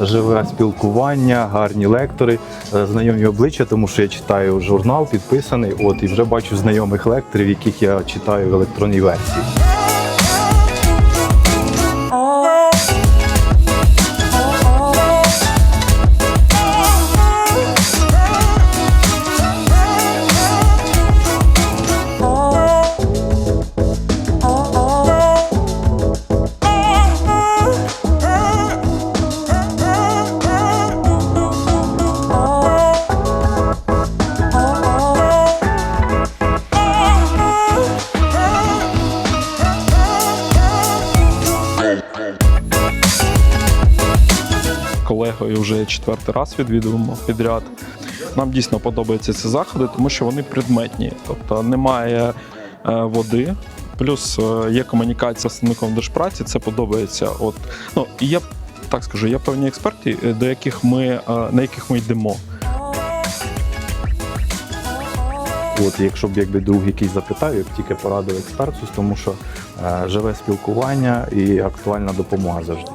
Живе спілкування, гарні лектори, е, знайомі обличчя, тому що я читаю журнал, підписаний. От і вже бачу знайомих лекторів, яких я читаю в електронній версії. Колегою вже четвертий раз відвідуємо підряд. Нам дійсно подобаються ці заходи, тому що вони предметні, тобто немає е, води. Плюс е, є комунікація з представником держпраці, це подобається. От ну я так скажу, є певні експерти, е, до яких ми на яких ми йдемо. От, якщо б якби друг якийсь запитав, я б тільки порадив експерту, тому що е, живе спілкування і актуальна допомога завжди.